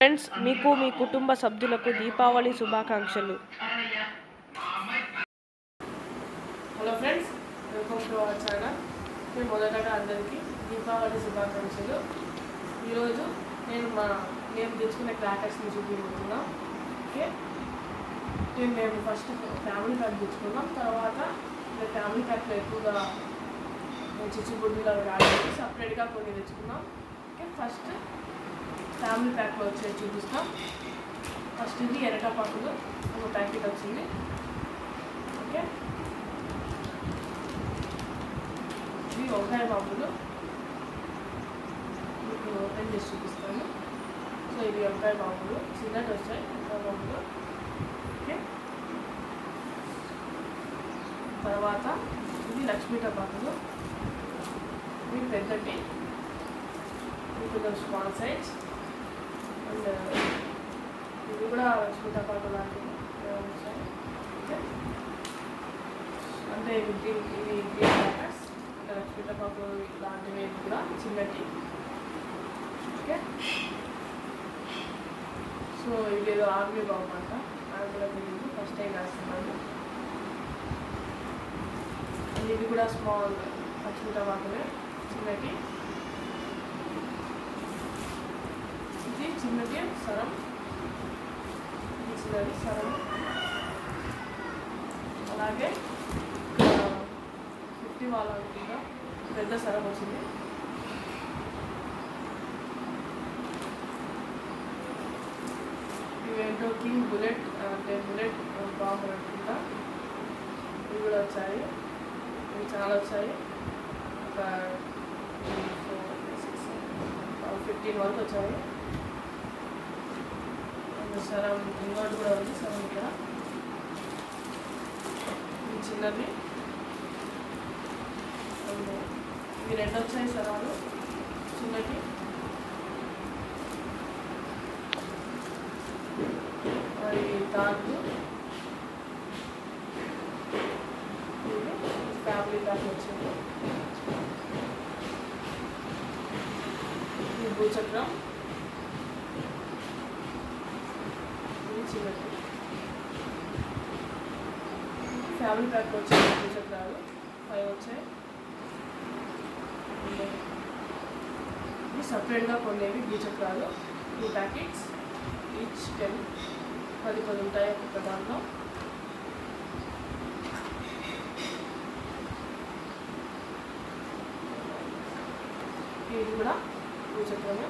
Friends మీకు మీ కుటుంబ సభ్యులకు దీపావళి శుభాకాంక్షలు. Hello friends welcome to our channel మేము మొదటగా అందరికీ దీపావళి శుభాకాంక్షలు. ఈరోజు నేను మా మేము తెచ్చుకునే క్రాకర్స్ని చూపించబోతున్నాం ఓకే నేను మేము ఫస్ట్ ఫ్యామిలీ ప్యాక్ తెచ్చుకున్నాం తర్వాత మేము ఫ్యామిలీ ప్యాక్లో ఎక్కువగా మేము అవి రాసి సపరేట్గా కొన్ని తెచ్చుకున్నాం ఓకే ఫస్ట్ ఫ్యామిలీ ప్యాక్లో వచ్చేది చూపిస్తాం. ఫస్ట్ ఇది ఎరటపాకులు ఒక ప్యాకెట్ వచ్చింది. ఓకే ఇవి వంకాయ పాపులు మీకు ఓపెన్ చేసి చూపిస్తాను. సో ఇవి వంకాయ పాపులు చిన్నటి వచ్చాయి వంకాయ పాపులు ఓకే తర్వాత ఇది లక్ష్మీ టపాకులు ఇవి పెద్దటి ఇవి కొంచెం స్మాల్ సైజ్ అండ్ uh, ఇవి కూడా లక్ష్మీ లాంటివి అంటే ఇవి గ్రీన్ ఇవి గ్రీన్ క్రాకర్స్ ఇంకా uh, లక్ష్మీటపాకు లాంటివి కూడా చిన్నటి ఓకే సో ఇది ఏదో ఆర్మీ బాబు అంట. అది కూడా తెలియదు. ఫస్ట్ టైం రాస్తున్నాను. ఇది కూడా స్మాల్ లక్ష్మీటపాకులే చిన్నటి ఇది చిన్నది సరం. ఇది సరం. అలాగే ఫిఫ్టీ వాళ్ళ అనుకుంటా పెద్ద సరం వచ్చింది. ఇవేంటో కింగ్ బుల్లెట్ అంటే బుల్లెట్ బాంబు అనుకుంటా. ఇవి కూడా వచ్చాయి. ఇవి చాలా వచ్చాయి. ఒక ఫోర్ సిక్స్ ఫిఫ్టీన్ వరకు వచ్చాయి. చూసారా సరం ఇంకోటి కూడా ఉంది. సో ఇక్కడ. చిన్నది. ఇవి రెండు వచ్చాయి సరాలు చిన్నవి. మరి తాళ్ళు ఫ్యామిలీ తాళ్ళు వచ్చింది భూచక్రం. ఇది ఫ్యామిలీ ప్యాక్ వచ్చాయి భూచక్రాలు ఫైవ్ వచ్చాయి. ఇది సపరేట్గా కొనేవి ద్విచక్రాలు టూ ప్యాకెట్స్ ఈచ్ టెన్ పది పది ఉంటాయి ఒక్కొక్క దాంట్లో. ఇది కూడా ద్విచక్రమే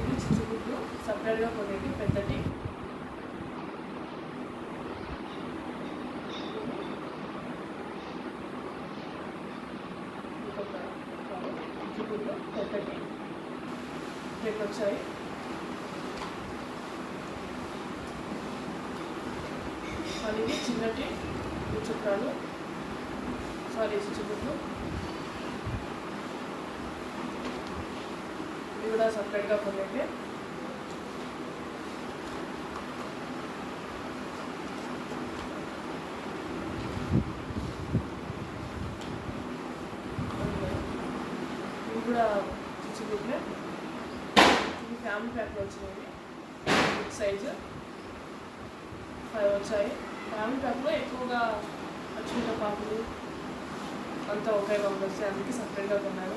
ఇది చిచ్చుగుడ్లు సపరేట్గా పెద్దటి పెద్దటి రేపు వచ్చాయి మళ్ళీ చిన్నటి చుక్రాలు సారీ చిచ్చుగుడ్లు ఇవి కూడా సపరేట్గా కొనేవి ఇవి కూడా చిచ్చుగుడ్లే ఇవి ఫ్యామిలీ ప్యాక్లో వచ్చినాయి బిగ్ సైజు ఫైవ్ వచ్చాయి. ఫ్యామిలీ ప్యాక్లో ఎక్కువగా లక్ష్మీ పాకులు అంతా ఒకే బాబు వస్తాయి. అందుకే సపరేట్గా కొన్నాను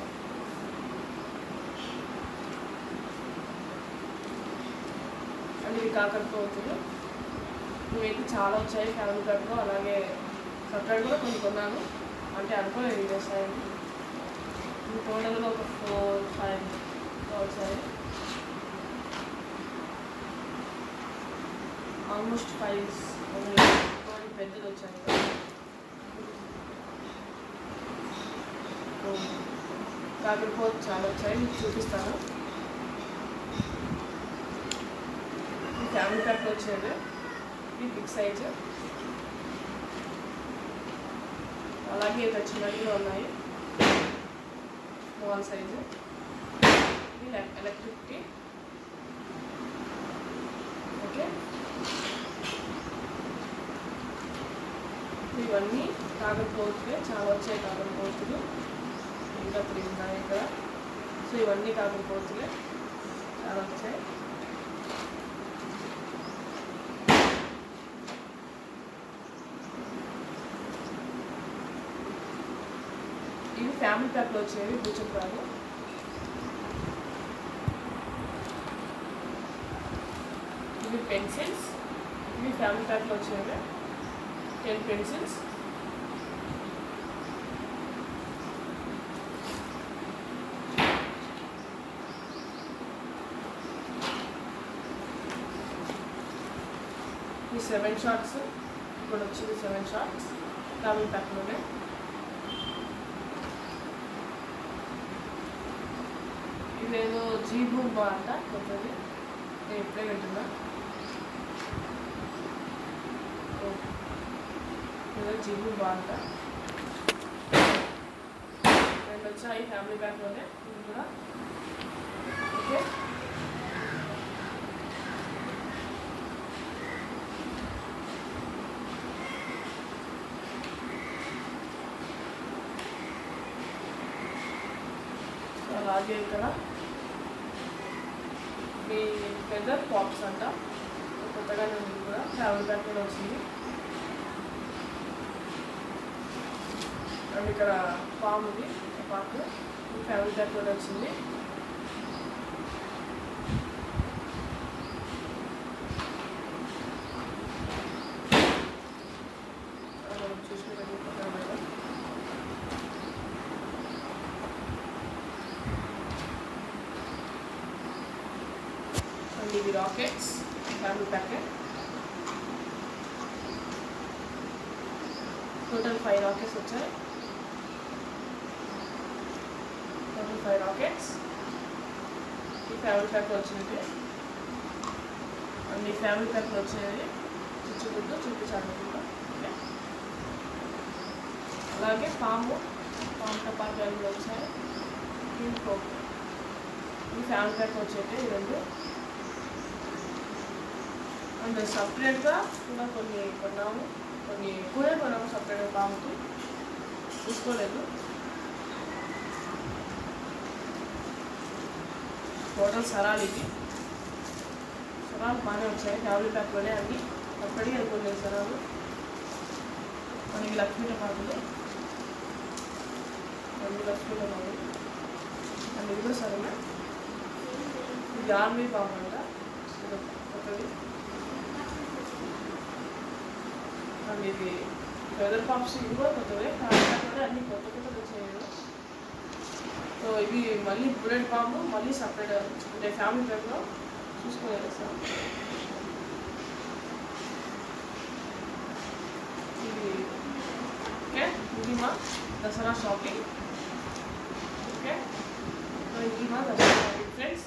అండ్ ఇవి కాకరపోతులు. ఇవైతే చాలా వచ్చాయి ఫ్యామిలీ ప్యాక్లో అలాగే సపరేట్ కూడా కొన్ని కొన్నాను. అంటే అనుకోలేదు ఇవి వస్తాయని ఈ టోటల్గా ఒక ఫోర్ ఫైవ్ వచ్చాయి. ఆల్మోస్ట్ ఫైవ్ పెద్దది వచ్చాయి కాకపోతే చాలా వచ్చాయి మీకు చూపిస్తాను. ఫ్యామిలీ ప్యాక్ వచ్చేది ఇది బిగ్ సైజ్ అలాగే ఇక చిన్నవి ఉన్నాయి. స్మాల్ సైజు ఇది ఎలక్ట్రిక్టీ ఇవన్నీ కాగం పోతులే చాలా వచ్చాయి కాగం పోతులు. ఇంకా త్రీ ఉన్నాయి ఇక్కడ. సో ఇవన్నీ కాగం పోతులే. చాలా వచ్చాయి. ఇవి ఫ్యామిలీ ప్యాక్లో వచ్చేవి కూర్చుంటారు పెన్సిల్స్. ఇవి ఫ్యామిలీ ప్యాక్లో వచ్చినవి టెన్ పెన్సిల్స్. ఈ సెవెన్ షార్ట్స్. ఇప్పుడు వచ్చింది సెవెన్ షార్ట్స్. ఫ్యామిలీ ప్యాక్లోనే. ఇదేదో జీబూంబా అంట కొత్తది. నేను ఇప్పుడే వింటున్నా. ఓ, ఇదేదో జీబూంబా అంట రెండు వచ్చాయి ఫ్యామిలీ ప్యాక్లోనే ఇవి కూడా ఓకే సో అలాగే ఇక్కడ మీ ఫెదర్ పాప్స్ అంట కొత్తగా ఉంది కూడా ట్రావెల్ బ్యాగ్ కూడా వచ్చింది. అండ్ ఇక్కడ పామ్ ఉంది పార్క్. ట్రావెల్ ప్యాక్ కూడా వచ్చింది. చూసినట్టు మేడం. అండ్ ఇవి rockets. Family packet total five rockets వచ్చాయి. టోటల్ ఫైవ్ రాకెట్స్ ఈ ఫ్యామిలీ ప్యాక్ వచ్చింది అండ్ ఈ ఫ్యామిలీ ప్యాక్ వచ్చేది చుచ్చుకుంటూ చూపించాను ఓకే. అలాగే పాము పాము టపాకాయలు వచ్చాయి. ఇంకో ఈ ఫ్యామిలీ ప్యాక్ వచ్చేది రెండు. అండ్ సపరేట్గా కూడా కొన్ని కొన్నాము. కొన్ని ఎక్కువే కొన్నాము సపరేట్గా పాముకి చూసుకోలేదు టోటల్ సరాలు ఇవి. సరాలు బాగానే వచ్చాయి. ఫ్యామిలీ ప్యాక్లోనే అన్నీ. అప్పటికి అనుకోలేదు సరాలు. మనకి లక్ష్మీ టమాటులు రెండు లక్ష్మీ టమాటులు అండ్ ఇది కూడా సరేనా? ఇది ఆర్మీ పాము అంట. కొత్తది అండ్ ఇది ఫెదర్ పాప్స్ ఇది కూడా కొత్తవే కాకపోతే అన్ని కొత్త కొత్తగా వచ్చాయి సో ఇది మళ్ళీ బుల్లెట్ పాము మళ్ళీ సపరేట్ అంటే ఫ్యామిలీ ప్యాక్లో చూసుకోలేదు సార్. ఇది ఓకే ఇది మా దసరా షాపింగ్ ఓకే. సో ఇది మా దసరా షాపింగ్ ఫ్రెండ్స్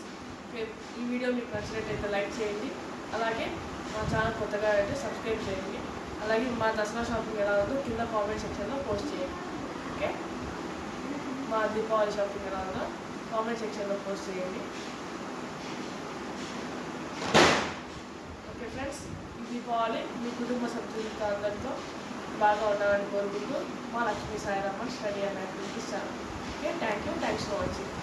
ఈ వీడియో మీకు నచ్చినట్టయితే లైక్ చేయండి. అలాగే మా ఛానల్ కొత్తగా అయితే సబ్స్క్రైబ్ చేయండి. అలాగే మా దసరా షాపింగ్ ఎలా ఉందో కింద కామెంట్ సెక్షన్లో పోస్ట్ చేయండి. ఓకే? మా దీపావళి షాపింగ్ ఎలా ఉందో కామెంట్ సెక్షన్లో పోస్ట్ చేయండి. ఓకే ఫ్రెండ్స్ ఈ దీపావళి మీ కుటుంబ సభ్యులతో అందరితో బాగా ఉండాలని కోరుకుంటూ మా Lakshmi Sairama study and activities channel. Okay? Thank you thanks for watching.